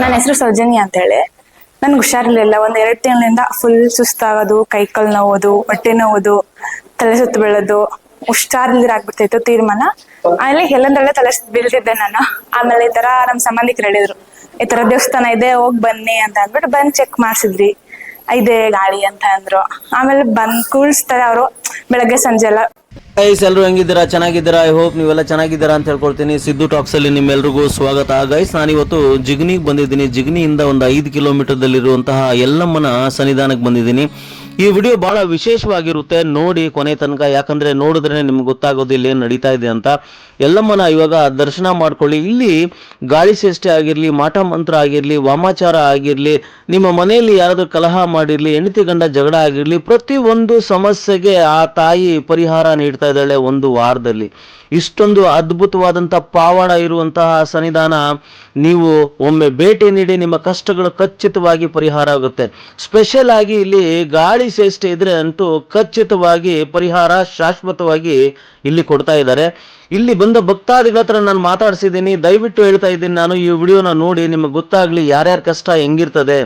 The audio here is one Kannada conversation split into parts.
ನನ್ನ ಹೆಸರು ಸೌಜನ್ಯ ಅಂತೇಳಿ. ನನ್ಗೆ ಹುಷಾರಿರ್ಲಿಲ್ಲ. ಒಂದ್ ಎರಡ್ ತಿಂಗಳಿಂದ ಫುಲ್ ಸುಸ್ತಾಗೋದು ಕೈ ನೋವೋದು, ಹೊಟ್ಟೆ ನೋವೋದು, ತಲೆ ಸುತ್ತ ಬೀಳೋದು, ಹುಷಾರಿಲ್ದಿರ ಆಗ್ಬಿಡ್ತಿತ್ತು ತೀರ್ಮಾನ. ಆಮೇಲೆ ಎಲ್ಲಂದ್ರಲ್ಲೇ ತಲೆ ಸುತ್ತ ಬೀಳ್ತಿದ್ದೆ ನಾನು. ಆಮೇಲೆ ಈ ತರ ನಮ್ ಸಂಬಂಧಿಕರು ಹೇಳಿದ್ರು ಈ ತರ ದೇವಸ್ಥಾನ ಇದೆ, ಹೋಗ್ ಬನ್ನಿ ಅಂತ ಅಂದ್ಬಿಟ್ಟು ಬಂದ್ ಚೆಕ್ ಮಾಡ್ಸಿದ್ರಿ ಇದೆ ಗಾಳಿ ಅಂತ ಅಂದ್ರು. ಆಮೇಲೆ ಬಂದ್ ಕೂಳ್ಸ್ತಾರೆ ಅವರು. ಬೆಳಗ್ಗೆ ಸಂಜೆ ಎಲ್ಲ ಗೈಸ್ ಎಲ್ಲರೂ ಹೆಂಗಿದ್ದೀರಾ? ಚೆನ್ನಾಗಿದ್ದೀರಾ? ಐ ಹೋಪ್ ನೀವೆಲ್ಲ ಚೆನ್ನಾಗಿದ್ದೀರಾ ಅಂತ ಹೇಳ್ಕೊಳ್ತೀನಿ. ಸಿದ್ದು ಟಾಕ್ಸ್ ಅಲ್ಲಿ ನಿಮ್ಮೆಲ್ರಿಗೂ ಸ್ವಾಗತ. ಗೈಸ್ ನಾನಿವತ್ತು ಜಿಗ್ನಿಗೆ ಬಂದಿದ್ದೀನಿ. ಜಿಗ್ನಿಯಿಂದ ಒಂದು ಐದು ಕಿಲೋಮೀಟರ್ದಲ್ಲಿರುವಂತಹ ಎಲ್ಲಮ್ಮನ ಸನ್ನಿಧಾನಕ್ಕೆ ಬಂದಿದ್ದೀನಿ. ಈ ವಿಡಿಯೋ ಬಹಳ ವಿಶೇಷವಾಗಿರುತ್ತೆ. ನೋಡಿ ಕೊನೆ ತನಕ. ಯಾಕಂದ್ರೆ ನೋಡಿದ್ರೆ ನಿಮ್ಗೆ ಗೊತ್ತಾಗೋದು ಇಲ್ಲಿ ಏನು ನಡೀತಾ ಇದೆ ಅಂತ. ಎಲ್ಲಮ್ಮನ ಇವಾಗ ದರ್ಶನ ಮಾಡ್ಕೊಳ್ಳಿ. ಇಲ್ಲಿ ಗಾಳಿ ಶ್ರೇಷ್ಠೆ ಆಗಿರಲಿ, ಮಾಟ ಮಂತ್ರ ಆಗಿರಲಿ, ವಾಮಾಚಾರ ಆಗಿರಲಿ, ನಿಮ್ಮ ಮನೆಯಲ್ಲಿ ಯಾರಾದರೂ ಕಲಹ ಮಾಡಿರಲಿ, ಹೆಂಡತಿ ಗಂಡ ಜಗಳ ಆಗಿರಲಿ, ಪ್ರತಿಯೊಂದು ಸಮಸ್ಯೆಗೆ ಆ ತಾಯಿ ಪರಿಹಾರ ನೀಡ್ತಾ ಇದ್ದಾಳೆ ಒಂದು ವಾರದಲ್ಲಿ. ಇಷ್ಟೊಂದು ಅದ್ಭುತವಾದಂಥ ಪಾವಾಡ ಇರುವಂತಹ ಸನ್ನಿಧಾನ ನೀವು ಒಮ್ಮೆ ಭೇಟಿ ನೀಡಿ ನಿಮ್ಮ ಕಷ್ಟಗಳು ಖಚಿತವಾಗಿ ಪರಿಹಾರ ಆಗುತ್ತೆ. ಸ್ಪೆಷಲ್ ಆಗಿ ಇಲ್ಲಿ ಗಾಳಿ ಶ್ರೇಷ್ಠ ಇದ್ರೆ ಅಂತೂ ಖಚಿತವಾಗಿ ಪರಿಹಾರ ಶಾಶ್ವತವಾಗಿ ಇಲ್ಲಿ ಕೊಡ್ತಾ ಇದ್ದಾರೆ. ಇಲ್ಲಿ ಬಂದ ಭಕ್ತಾದಿಗಳ ಹತ್ರ ನಾನು ಮಾತಾಡ್ಸಿದ್ದೀನಿ. ದಯವಿಟ್ಟು ಹೇಳ್ತಾ ಇದ್ದೀನಿ. ನಾನು ಈ ವಿಡಿಯೋನ ನೋಡಿ ನಿಮಗೆ ಗೊತ್ತಾಗ್ಲಿ ಯಾರ್ಯಾರ ಕಷ್ಟ ಹೆಂಗಿರ್ತದೆ.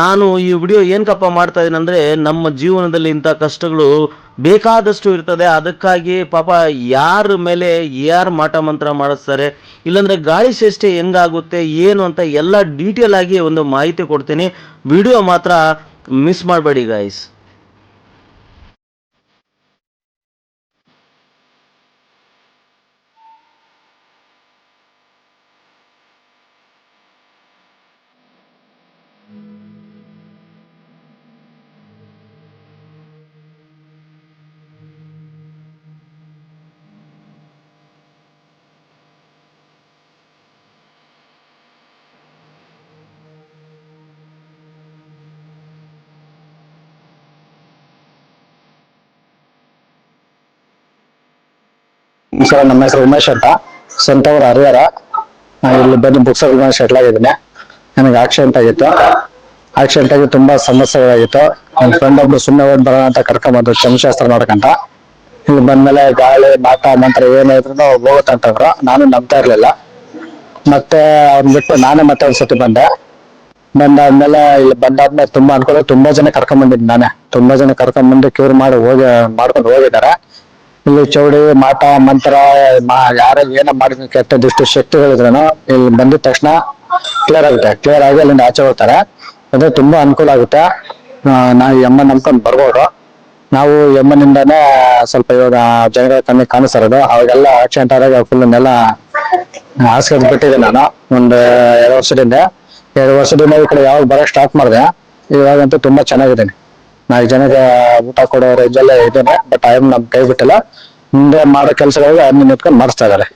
ನಾನು ಈ ವಿಡಿಯೋ ಏನಕ್ಕಪ್ಪ ಮಾಡ್ತಾ ಇದ್ದೀನಿ ಅಂದ್ರೆ ನಮ್ಮ ಜೀವನದಲ್ಲಿ ಇಂಥ ಕಷ್ಟಗಳು ಬೇಕಾದಷ್ಟು ಇರ್ತದೆ. ಅದಕ್ಕಾಗಿ ಪಾಪ ಯಾರ ಮೇಲೆ ಯಾರು ಮಾಟ ಮಂತ್ರ ಮಾಡಿಸ್ತಾರೆ. ಇಲ್ಲಾಂದ್ರೆ ಗಾಳಿ ಶ್ರೇಷ್ಠೆ ಹೆಂಗಾಗುತ್ತೆ, ಏನು ಅಂತ ಎಲ್ಲ ಡೀಟೇಲ್ ಆಗಿ ಒಂದು ಮಾಹಿತಿ ಕೊಡ್ತೀನಿ. ವಿಡಿಯೋ ಮಾತ್ರ ಮಿಸ್ ಮಾಡಬೇಡಿ ಗಾಯ್ಸ್ ಸರ್ ನಮ್ಮ ಹೆಸರು ಉಮೇಶ್ ಅಂತ. ಸ್ವಂತವರು ಹರಿಹರ. ನಾನು ಇಲ್ಲಿ ಬಂದು ಬುಕ್ಸ್ ಸೆಟ್ಲ್ ಆಗಿದ್ದೀನಿ. ನನಗೆ ಆಕ್ಸಿಡೆಂಟ್ ಆಗಿತ್ತು. ಆಕ್ಸಿಡೆಂಟ್ ಆಗಿ ತುಂಬಾ ಸಮಸ್ಯೆಗಳಾಗಿತ್ತು. ನನ್ನ ಫ್ರೆಂಡ್ ಒಬ್ರು ಸುಮ್ಮನೆ ಓದ್ ಬರೋಣ ಅಂತ ಕರ್ಕೊಂಬಂದು ಚಮಶಾಸ್ತ್ರ ನೋಡ್ಕಂತ ಇಲ್ಲಿ ಬಂದ್ಮೇಲೆ ಗಾಳಿ ಮಾಟ ಮಂತ್ರ ಏನೇ ಹೋಗುತ್ತೆ ಅಂತಂದ್ರು ನಾನು ನಂಬ್ತಾ ಇರ್ಲಿಲ್ಲ. ಮತ್ತೆ ಅವ್ರನ್ನ ಬಿಟ್ಟು ನಾನೇ ಮತ್ತೆ ಒಂದ್ಸತಿ ಬಂದೆ. ಬಂದಾದ್ಮೇಲೆ ಇಲ್ಲಿ ಬಂದಾದ್ಮೇಲೆ ತುಂಬಾ ಅನುಕೂಲ ತುಂಬಾ ಜನ ಕರ್ಕೊಂಡ್ ಬಂದಿದ್ದೆ ನಾನೇ. ತುಂಬಾ ಜನ ಕರ್ಕೊಂಡ್ ಬಂದು ಕ್ಯೂರ್ ಮಾಡಿ ಹೋಗಿ, ಮಾಡ್ಕೊಂಡು ಹೋಗಿದ್ದಾರೆ. ಇಲ್ಲಿ ಚೌಡಿ ಮಾಟ ಮಂತ್ರ ಯಾರೇ ಏನ ಮಾಡಿದ ಕೆಟ್ಟ ದುಷ್ಟ ಶಕ್ತಿಗಳಿದ್ರು ಇಲ್ಲಿ ಬಂದಿದ ತಕ್ಷಣ ಕ್ಲಿಯರ್ ಆಗುತ್ತೆ. ಕ್ಲಿಯರ್ ಆಗಿ ಅಲ್ಲಿಂದ ಆಚೆ ಹೋಗ್ತಾರೆ. ಅದೇ ತುಂಬಾ ಅನುಕೂಲ ಆಗುತ್ತೆ. ನಾವು ಎಮ್ಮ ನಂಬ್ಕೊಂಡ್ ಬರ್ಬೋದು. ನಾವು ಎಮ್ಮನಿಂದಾನೇ ಸ್ವಲ್ಪ ಇವಾಗ ಜನಗಳ ಕಮ್ಮಿ ಕಾಣಿಸ್ತಾರದು ಅವಾಗೆಲ್ಲ ಆಕ್ಸಿಡೆಂಟ್ ಆದಾಗ ಫುಲ್ ನೆಲ ಹಾಸ್ಕದ್ ಬಿಟ್ಟಿದ್ದೆ ನಾನು. ಒಂದು ಎರಡು ವರ್ಷದಿಂದ. ಎರಡು ವರ್ಷದಿಂದ ಈ ಕಡೆ ಯಾವಾಗ ಬರಕ್ ಸ್ಟಾರ್ಟ್ ಮಾಡಿದೆ. ಇವಾಗಂತೂ ತುಂಬಾ ಚೆನ್ನಾಗಿದ್ದೀನಿ. ನಾಲ್ಕು ಜನಕ್ಕೆ ಊಟ ಕೊಡೋ ರೇಂಜಲ್ಲ ಇದೇನೆ ಬಟ್ ಐಎಮ್ ನಮ್ ಕೈ ಬಿಟ್ಟಿಲ್ಲ. ಮುಂದೆ ಮಾಡೋ ಕೆಲಸಗಳಿಗೆ ಅದನ್ನ ನಿಂತ್ಕೊಂಡು ಮಾಡಿಸ್ತಾ ಇದಾರೆ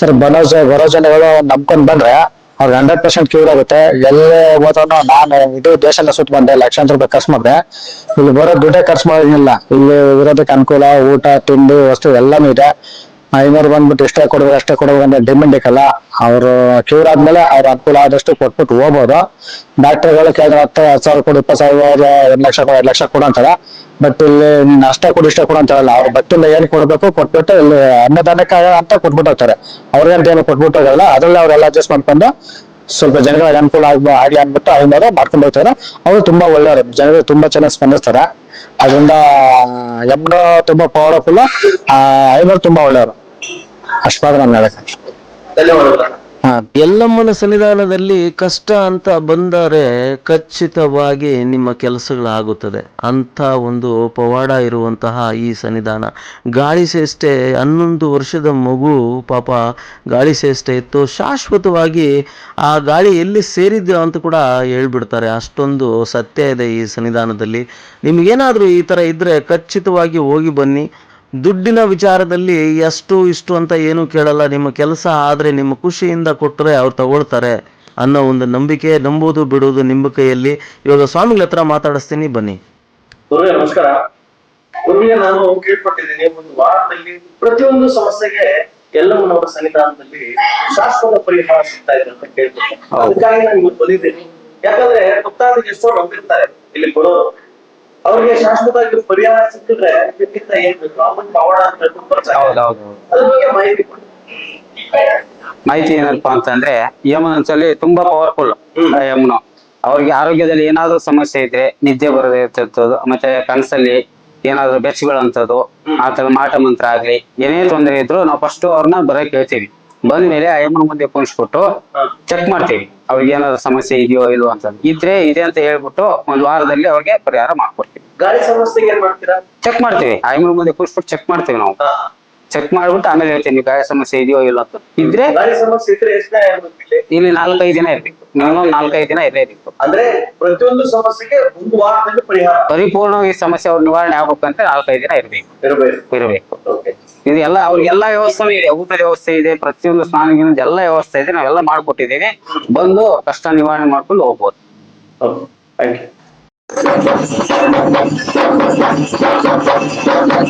ಸರ್ ಬರೋ ಬರೋ ಜನಗಳು ನಂಬ್ಕೊಂಡ್ ಬಂದ್ರೆ ಅವ್ರಿಗೆ ಹಂಡ್ರೆಡ್ ಪರ್ಸೆಂಟ್ ಕ್ಯೂರ್ ಆಗುತ್ತೆ. ಎಲ್ಲೇ ಹೋದ್ರು ನಾನು ಇದು ದೇಶನ ಸುತ್ತ ಬಂದೆ ಲಕ್ಷಾಂತರ ರೂಪಾಯಿ ಖರ್ಚು ಮಾಡಿದೆ. ಇಲ್ಲಿ ಬರೋ ದುಡ್ಡೇ ಖರ್ಚು ಮಾಡಿಲ್ಲ ಇಲ್ಲಿ ಇರೋದಕ್ಕೆ ಅನುಕೂಲ ಊಟ ತಿಂಡಿ ವಸ್ತು ಎಲ್ಲಾನು ಇದೆ. ಐನೂರು ಬಂದ್ಬಿಟ್ಟು ಎಷ್ಟೇ ಕೊಡ್ಬೇಕು, ಅಷ್ಟೇ ಕೊಡ್ಬೇಕು ಅಂದ್ರೆ ಡಿಮ್ಯಾಂಡ್ ಇಕ್ಕಲ್ಲ. ಅವರು ಕ್ಯೂರ್ ಆದ್ಮೇಲೆ ಅವ್ರ ಅನುಕೂಲ ಆದಷ್ಟು ಕೊಟ್ಬಿಟ್ಟು ಹೋಗ್ಬೋದು. ಡಾಕ್ಟರ್ಗಳು ಕೇಳಿದ್ರೆ ಹತ್ತು ಹತ್ತು ಸಾವಿರ ಕೊಡು, ಇಪ್ಪತ್ತು ಸಾವಿರ ಎರಡು ಲಕ್ಷ ಕೊಡು, ಎರಡು ಲಕ್ಷ ಕೊಡು ಅಂತಾರೆ. ಬಟ್ ಇಲ್ಲಿ ಅಷ್ಟೇ ಕೊಡು, ಇಷ್ಟೇ ಕೊಡು ಅಂತ ಹೇಳಲ್ಲ. ಅವ್ರ ಏನು ಏನ್ ಕೊಡ್ಬೇಕು ಕೊಟ್ಬಿಟ್ಟು ಇಲ್ಲಿ ಅನ್ನದಾನಕ್ಕೆ ಅಂತ ಕೊಟ್ಬಿಟ್ಟು ಹೋಗ್ತಾರೆ. ಅವ್ರಿಗಂತ ಏನು ಕೊಟ್ಬಿಟ್ಟು ಹೋಗಲ್ಲ. ಅದ್ರಲ್ಲಿ ಅವ್ರೆಲ್ಲ ಅಡ್ಜಸ್ಟ್ ಮಾಡ್ಕೊಂಡು ಸ್ವಲ್ಪ ಜನಗಳಿಗೆ ಅನುಕೂಲ ಆಗ್, ಆಗ್ಲಿ ಅಂದ್ಬಿಟ್ಟು ಅದನ್ನ ಮಾಡ್ಕೊಂಡು ಹೋಗ್ತಾರೆ. ಅವರು ತುಂಬಾ ಒಳ್ಳೆಯವರು. ಜನರು ತುಂಬಾ ಚೆನ್ನಾಗಿ ಸ್ಪಂದಿಸ್ತಾರೆ. ಅದರಿಂದ ಎಮ್ನ ತುಂಬಾ ಪವರ್ಫುಲ್ ಐನೂರು ತುಂಬಾ ಒಳ್ಳೆಯವರು. ಅಷ್ಟು ಮಾತ್ರ ನಾನು ಹೇಳಕ್ಕೆ ಹಾ ಎಲ್ಲಮ್ಮನ ಸನ್ನಿಧಾನದಲ್ಲಿ ಕಷ್ಟ ಅಂತ ಬಂದರೆ ಖಚಿತವಾಗಿ ನಿಮ್ಮ ಕೆಲಸಗಳಾಗುತ್ತದೆ. ಅಂಥ ಒಂದು ಪವಾಡ ಇರುವಂತಹ ಈ ಸನ್ನಿಧಾನ. ಗಾಳಿ ಸೇಷ್ಟೆ ಹನ್ನೊಂದು ವರ್ಷದ ಮಗು ಪಾಪ ಗಾಳಿ ಸೇಷ್ಟೆ ಇತ್ತು. ಶಾಶ್ವತವಾಗಿ ಆ ಗಾಳಿ ಎಲ್ಲಿ ಸೇರಿದ್ಯೋ ಅಂತ ಕೂಡ ಹೇಳ್ಬಿಡ್ತಾರೆ. ಅಷ್ಟೊಂದು ಸತ್ಯ ಇದೆ ಈ ಸನ್ನಿಧಾನದಲ್ಲಿ. ನಿಮಗೇನಾದರೂ ಈ ಥರ ಇದ್ದರೆ ಖಚಿತವಾಗಿ ಹೋಗಿ ಬನ್ನಿ. ದುಡ್ಡಿನ ವಿಚಾರದಲ್ಲಿ ಎಷ್ಟು ಇಷ್ಟು ಅಂತ ಏನು ಕೇಳಲ್ಲ. ನಿಮ್ಮ ಕೆಲಸ ಆದರೆ ನಿಮ್ಮ ಖುಷಿಯಿಂದ ಕೊಟ್ಟರೆ ಅವ್ರು ತಗೊಳ್ತಾರೆ ಅನ್ನೋ ಒಂದು ನಂಬಿಕೆ ನಂಬುವುದು ಬಿಡುವುದು ನಿಮ್ಮ ಕೈಯಲ್ಲಿ. ಇವಾಗ ಸ್ವಾಮಿಗಳ ಹತ್ರ ಮಾತಾಡಿಸ್ತೀನಿ ಬನ್ನಿ. ಗುರುವೇ ನಮಸ್ಕಾರ. ಗುರುವಿಗೆ ನಾನು ಕೇಳ್ಪಟ್ಟಿದ್ದೀನಿ ಒಂದು ವಾರದಲ್ಲಿ ಪ್ರತಿಯೊಂದು ಸಮಸ್ಯೆಗೆ ಎಲ್ಲಮ್ಮನವರ ಸನ್ನಿಧಾನದಲ್ಲಿ ಶಾಶ್ವತ ಪರಿಹಾರ ಸಿಗ್ತಾ ಇದೆ ಅಂತ ಕೇಳ್ಪಟ್ಟೆ ಅದಕ್ಕಾಗಿ ನಾನು ಇವತ್ತು ಬಂದಿದ್ದೀನಿ. ಯಾಕಂದ್ರೆ ಭಕ್ತಾದಿಗೆ ಎಷ್ಟೋ ನಂಬಿರ್ತಾರೆ ಇಲ್ಲಿ ಕೊಡೋರು. ಅವ್ರಿಗೆ ಶಾಶ್ವತವಾಗಿ ಪರಿಹಾರ ಸಿಕ್ಕಿದ್ರೆ ಇದಕ್ಕಿಂತ ಏನ್ ಬೇಕು? ಅವನ್ ಪವಾಡ ಅಂತ ಹೇಳ್ಕೊಂಡು ಬರ್ತಾರೆ. ಅದ್ರ ಬಗ್ಗೆ ಮಾಹಿತಿ ಕೊಡಿ. ಮಾಹಿತಿ ಏನಪ್ಪಾ ಅಂತಂದ್ರೆ ಸಲ ತುಂಬಾ ಪವರ್ಫುಲ್ ಯಮನು. ಅವ್ರಿಗೆ ಆರೋಗ್ಯದಲ್ಲಿ ಏನಾದ್ರೂ ಸಮಸ್ಯೆ ಇದ್ರೆ ನಿದ್ದೆ ಬರದೇ ಇರ್ತಿರ್ತದ್ದು ಮತ್ತೆ ಕನಸಲ್ಲಿ ಏನಾದ್ರು ಬೆಚ್ಚಗಳಂತದ್ದು ಆ ತರ ಮಾಟ ಮಂತ್ರ ಆಗ್ಲಿ ಏನೇ ತೊಂದರೆ ಇದ್ರು ನಾವು ಫಸ್ಟ್ ಅವ್ರನ್ನ ಬರಕ್ ಹೇಳ್ತೀವಿ ಬಂದ ಮೇಲೆ ಅಯ್ಯಮ್ಮನ ಮುಂದೆ ಕುಣಿಸ್ಬಿಟ್ಟು ಚೆಕ್ ಮಾಡ್ತೀವಿ. ಅವ್ರಿಗೆ ಏನಾದ್ರು ಸಮಸ್ಯೆ ಇದೆಯೋ ಇಲ್ವೋ ಅಂತ ಇದ್ರೆ ಇದೆ ಅಂತ ಹೇಳ್ಬಿಟ್ಟು ಒಂದ್ ವಾರದಲ್ಲಿ ಅವ್ರಿಗೆ ಪರಿಹಾರ ಮಾಡ್ಕೊಡ್ತೀವಿ. ಗಾಳಿ ಸಮಸ್ಯೆ ಏನ್ ಮಾಡ್ತೀರಾ? ಚೆಕ್ ಮಾಡ್ತೀವಿ. ಅಯ್ಯಮ್ಮನ ಮುಂದೆ ಕುಣಿಸ್ಬಿಟ್ಟು ಚೆಕ್ ಮಾಡ್ತೀವಿ ನಾವು. ಹಾ. ಚೆಕ್ ಮಾಡ್ಬಿಟ್ಟು ಆಮೇಲೆ ಹೇಳ್ತೀನಿ ಗಾಯ ಸಮಸ್ಯೆ ಇದೆಯೋ ಇಲ್ಲೋ ಅಂತ. ಇದ್ರೆ ಗಾಳಿ ಸಮಸ್ಯೆ ಇದ್ರೆ ಎಷ್ಟು ದಿನ ಇರ್ಬೇಕು ಇಲ್ಲಿ? ಇಲ್ಲಿ ನಾಲ್ಕೈದು ದಿನ ಇರ್ಬೇಕು. ಮಿನಿಮಮ್ ನಾಲ್ಕೈದು ದಿನ ಇರಲೇಬೇಕು ಅಂದ್ರೆ ಪ್ರತಿಯೊಂದು ಸಮಸ್ಯೆಗೆ ಒಂದು ವಾರದಲ್ಲಿ ಪರಿಹಾರ. ಪರಿಪೂರ್ಣವಾಗಿ ಸಮಸ್ಯೆ ಅವ್ರ ನಿವಾರಣೆ ಆಗ್ಬೇಕಂತ ನಾಲ್ಕೈದು ದಿನ ಇರ್ಬೇಕು. ಇರಬೇಕು. ಇರಬೇಕು. ಓಕೆ ಇದು ಎಲ್ಲ ಅವ್ರಿಗೆಲ್ಲ ವ್ಯವಸ್ಥೆ ಇದೆ, ಊಟದ ವ್ಯವಸ್ಥೆ ಇದೆ, ಪ್ರತಿಯೊಂದು ಸ್ನಾನಗಿನ ಎಲ್ಲ ವ್ಯವಸ್ಥೆ ಇದೆ, ನಾವೆಲ್ಲ ಮಾಡ್ಕೊಟ್ಟಿದ್ದೀವಿ. ಬಂದು ಕಷ್ಟ ನಿವಾರಣೆ ಮಾಡ್ಕೊಂಡು ಹೋಗ್ಬೋದು. ಥ್ಯಾಂಕ್ ಯು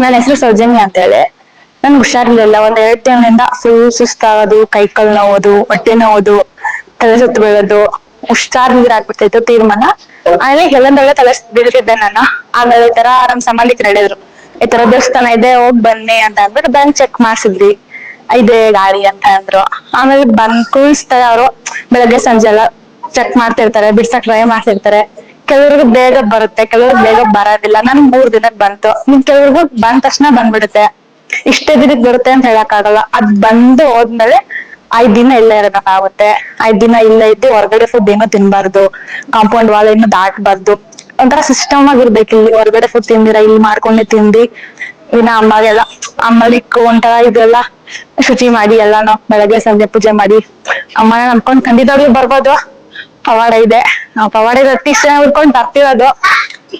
ನನ್ನ ಹೆಸರು ಸೌಜನ್ಯ ಅಂತ ಹೇಳಿ. ನನ್ಗೆ ಹುಷಾರಿರ್ಲಿಲ್ಲ ಒಂದ್ ಎರಡ್ ತಿಂಗಳಿಂದ ಫುಲ್ ಸುಸ್ತಾಗೋದು ಕೈ ಕಾಲ್ ನೋವುದು, ಹೊಟ್ಟೆ ನೋವೋದು, ತಲೆ ಸುತ್ತ ಬೀಳೋದು ಹುಷಾರಿಲ್ದಿರ ಆಗ್ಬಿಡ್ತಾಯ್ತು ತೀರ್ಮಾನ. ಆಮೇಲೆ ಎಲ್ಲಂದೊಳ್ಳೆ ತಲೆ ಬೀಳ್ತಿದ್ದೆ ನಾನು. ಆಮೇಲೆ ತರ ನಮ್ ಸಂಬಂಧಿಕರು ಹೇಳಿದ್ರು. ಈ ತರ ದೇವಸ್ಥಾನ ಇದೆ, ಹೋಗ್ ಬನ್ನಿ ಅಂತ ಅಂದ್ಬಿಟ್ಟು ಬಂದ್ ಚೆಕ್ ಮಾಡ್ಸಿದ್ವಿ. ಇದೆ ಗಾಡಿ ಅಂತ ಅಂದ್ರು. ಆಮೇಲೆ ಬಂದ್ ಕುಳಿಸ್ತಾರೆ ಅವರು. ಬೆಳಗ್ಗೆ ಸಂಜೆ ಎಲ್ಲ ಚೆಕ್ ಮಾಡ್ತಿರ್ತಾರೆ, ಬಿಡ್ಸಕ್ ಟ್ರೈ ಮಾಡ್ತಿರ್ತಾರೆ. ಕೆಲವ್ರಿಗೆ ಬೇಗ ಬರುತ್ತೆ, ಕೆಲವ್ರಿಗೆ ಬೇಗ ಬರೋದಿಲ್ಲ. ನನ್ ಮೂರ್ ದಿನಕ್ ಬಂತು. ನಿಮ್ ಕೆಲವ್ರಿಗೂ ಬಂದ ತಕ್ಷಣ ಬಂದ್ಬಿಡುತ್ತೆ. ಇಷ್ಟೇ ದಿನಕ್ ಬರುತ್ತೆ ಅಂತ ಹೇಳಕ್ ಆಗಲ್ಲ ಅದ್ ಬಂದು ಹೋದ್ಮೇಲೆ ಐದ್ ದಿನ ಇಲ್ಲೇ ಇರಬೇಕಾಗುತ್ತೆ ಐದ್ ದಿನ ಇಲ್ಲೇ ಇದ್ದು ಹೊರಗಡೆ ಫುಡ್ ಏನು ತಿನ್ಬಾರ್ದು. ಕಾಂಪೌಂಡ್ ವಾಲ್ ಏನು ದಾಟ್ಬಾರ್ದು. ಒಂಥರ ಸಿಸ್ಟಮ್ ಆಗಿರ್ಬೇಕು ಇಲ್ಲಿ. ಹೊರಗಡೆ ಫುಡ್ ತಿಂದಿರ, ಇಲ್ಲಿ ಮಾಡ್ಕೊಂಡೆ ತಿಂದಿ. ಇನ್ನ ಅಮ್ಮಗೆಲ್ಲ ಅಮ್ಮಲಿಕ್ಕು ಒಂಥರ ಇದೆಲ್ಲ ಶುಚಿ ಮಾಡಿ ಎಲ್ಲಾನು. ಬೆಳಗ್ಗೆ, ಸಂಜೆ ಪೂಜೆ ಮಾಡಿ. ಅಮ್ಮನ ನಂಬ್ಕೊಂಡ್ ಖಂಡಿತವಾಗ್ಲೂ ಬರ್ಬೋದು. ಪವಾಡ ಇದೆ. ನಾವು ಪವಾಡ ರತ್ತೀಶ ಉಳ್ಕೊಂಡ್ ಬರ್ತಿರೋದು.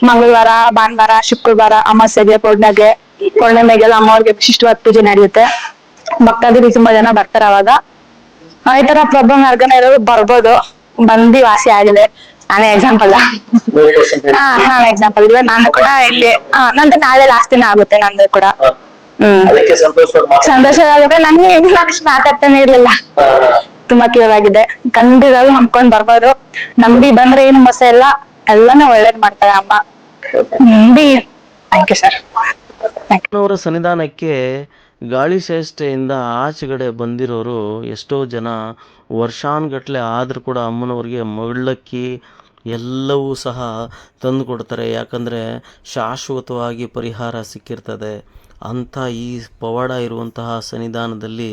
ಮಂಗಳವಾರ ಭಾನುವಾರ ಶುಕ್ರವಾರ ಅಮಾವಾಸ್ಯೆಗೆ ಪೌರ್ಣಗೆ ಪೌರ್ಣಿಮೆಗೆಲ್ಲ ಅಮ್ಮವ್ರಿಗೆ ವಿಶಿಷ್ಟವಾದ ಪೂಜೆ ನಡೆಯುತ್ತೆ. ಭಕ್ತಾದಿಗಳು ತುಂಬಾ ಜನ ಬರ್ತಾರೆ ಅವಾಗ. ಈ ತರ ಪ್ರಾಬ್ಲಮ್ ಯಾರ್ಗನ ಇರೋರು ಬರ್ಬೋದು. ಬಂದಿ ವಾಸಿ ಆಗಿದೆ. ನಾನೇ ಎಕ್ಸಾಂಪಲ್ ಹಾ ನಾನೇ ಎಕ್ಸಾಂಪಲ್ ಇವಾಗ ನಾನು ಕೂಡ ಇಲ್ಲಿ ನಂದು ನಾಳೆ ಲಾಸ್ಟ್ ದಿನ ಆಗುತ್ತೆ ನಂದು ಕೂಡ. ಹ್ಮ್. ಸಂತೋಷ ಆಗುತ್ತೆ ನಂಗೆ ಹೆಂಗ್ ಅಷ್ಟು ಮಾತಾಡ್ತಾನೆ ಇರ್ಲಿಲ್ಲ. ತುಂಬಾ ಕ್ಲಿಯರ್ ಆಗಿದೆ. ಖಂಡಿತವಾಗ್ಲೂ ನಂಬ್ಕೊಂಡ್ ಬರ್ಬೋದು. ನಂಬಿ ಬಂದ್ರೆ ಏನು ಮೋಸ ಇಲ್ಲ. ಎಲ್ಲಾನು ಒಳ್ಳೇದ್ ಮಾಡ್ತಾರೆ ಅಮ್ಮ. ನಂಬಿ. ಥ್ಯಾಂಕ್ ಯು ಸರ್ ಅವರ ಸನ್ನಿಧಾನಕ್ಕೆ ಗಾಳಿ ಶ್ರೇಷ್ಠೆಯಿಂದ ಆಚೆಗಡೆ ಬಂದಿರೋರು ಎಷ್ಟೋ ಜನ ವರ್ಷಾನ್ಗಟ್ಲೆ ಆದರೂ ಕೂಡ ಅಮ್ಮನವ್ರಿಗೆ ಮಳ್ಳಕ್ಕಿ ಎಲ್ಲವೂ ಸಹ ತಂದು ಕೊಡ್ತಾರೆ ಯಾಕಂದರೆ ಶಾಶ್ವತವಾಗಿ ಪರಿಹಾರ ಸಿಕ್ಕಿರ್ತದೆ. ಅಂಥ ಈ ಪವಾಡ ಇರುವಂತಹ ಸನ್ನಿಧಾನದಲ್ಲಿ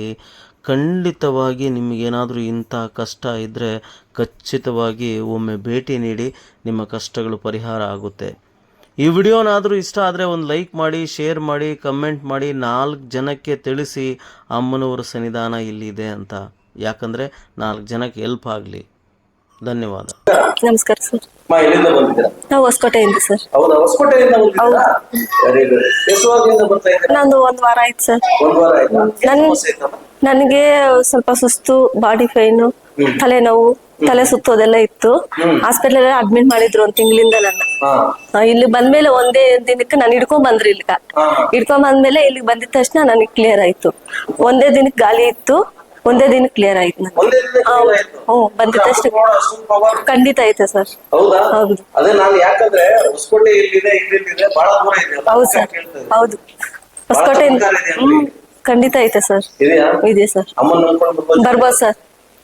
ಖಂಡಿತವಾಗಿ ನಿಮಗೇನಾದರೂ ಇಂಥ ಕಷ್ಟ ಇದ್ದರೆ ಖಚಿತವಾಗಿ ಒಮ್ಮೆ ಭೇಟಿ ನೀಡಿ ನಿಮ್ಮ ಕಷ್ಟಗಳು ಪರಿಹಾರ ಆಗುತ್ತೆ. ಈ ವಿಡಿಯೋನಾದರೂ ಇಷ್ಟ ಆದರೆ ಒಂದು ಲೈಕ್ ಮಾಡಿ ಶೇರ್ ಮಾಡಿ ಕಮೆಂಟ್ ಮಾಡಿ ನಾಲ್ಕು ಜನಕ್ಕೆ ತಿಳಿಸಿ ಅಮ್ಮನವರ ಸನ್ನಿಧಾನ ಇಲ್ಲಿದೆ ಅಂತ. ಯಾಕಂದರೆ ನಾಲ್ಕು ಜನಕ್ಕೆ ಹೆಲ್ಪ್ ಆಗಲಿ. ಧನ್ಯವಾದ. ನಮಸ್ಕಾರ ಸರ್. ಅಮ್ಮ, ಎಲ್ಲಿಂದ ಬಂದಿದ್ದೀರಾ? ನಾವು ಹೊಸಕೋಟೆಯಿಂದ ಸರ್. ಹೌದಾ ಹೊಸಕೋಟೆಯಿಂದ ಬಂದಿದ್ದೀರಾ? ವೆರಿ ಗುಡ್ ಎಷ್ಟು ವಾರದಿಂದ ಬರ್ತಾ ಇದ್ದೀರಾ? ನಂದು ಒಂದ್ ವಾರ ಆಯ್ತು ಸರ್. ಒಂದು ವಾರ ಆಯ್ತಾ? ಏನ್ ನನ್- ಸಮಸ್ಯೆ ಇತ್ತಮ್ಮ? ನನಗೆ ಸ್ವಲ್ಪ ಸುಸ್ತು ಬಾಡಿ ಪೈನು ತಲೆನೋವು ತಲೆ ಸುತ್ತೋದೆಲ್ಲ ಇತ್ತು. ಹಾಸ್ಪಿಟಲ್ ಅಡ್ಮಿಟ್ ಮಾಡಿದ್ರು ಒಂದ್ ತಿಂಗಳಿಂದ ನನ್ನ. ಇಲ್ಲಿ ಬಂದ್ಮೇಲೆ ಒಂದೇ ದಿನಕ್ಕೆ ನಾನು ಹಿಡ್ಕೊಂಡ್ ಬಂದ್ರಿ ಇಲ್ಲಿಗ. ಹಿಡ್ಕೊಂಡ್ ಬಂದ್ಮೇಲೆ ಇಲ್ಲಿಗೆ ಬಂದಿದ ತಕ್ಷಣ ನನಗೆ ಕ್ಲಿಯರ್ ಆಯ್ತು. ಒಂದೇ ದಿನಕ್ಕೆ ಗಾಳಿ ಇತ್ತು. ಒಂದೇ ದಿನ ಕ್ಲಿಯರ್ ಆಯ್ತು. ಹ್ಞೂ ಬಂದಿದ ತಕ್ಷಣ. ಖಂಡಿತ ಐತೆ ಸರ್. ಹೌದಾ? ಹೌದು. ಸರ್. ಹೌದು. ಹ್ಮ್. ಖಂಡಿತ ಐತೆ ಸರ್. ಇದೆಯಾ? ಇದೆ ಸರ್. ಅಮ್ಮನ ಬರ್ಬೋದು. ಬರ್ಬೋದು ಸರ್.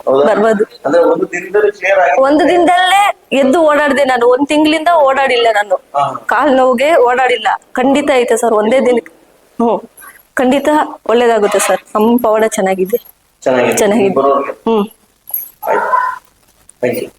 ಹೌದಾ? ಬರ್ಬೋದು. ಅಂದ್ರೆ ಒಂದು ದಿನದಲ್ಲಿ ಕ್ಲಿಯರ್ ಆಗಿ ಒಂದು ದಿನದಲ್ಲೇ ಎದ್ದು ಓಡಾಡಿದೆ ನಾನು. ಒಂದ್ ತಿಂಗಳಿಂದ ಓಡಾಡಿಲ್ಲ ನಾನು. ಹಾ. ಕಾಲ್ ನೋವಿಗೆ ಓಡಾಡಿಲ್ಲ. ಖಂಡಿತ ಐತೆ ಸರ್. ಒಂದೇ ದಿನ ಹ್ಮ್. ಖಂಡಿತ ಒಳ್ಳೇದಾಗುತ್ತೆ ಸರ್. ನಮ್ಮ ಪವಾಡ ಚೆನ್ನಾಗಿದೆ. ಚೆನ್ನಾಗಿದೆ. ಚೆನ್ನಾಗಿದೆ. ಬರೋರ್ಗೆ. ಹ್ಮ್. Thank you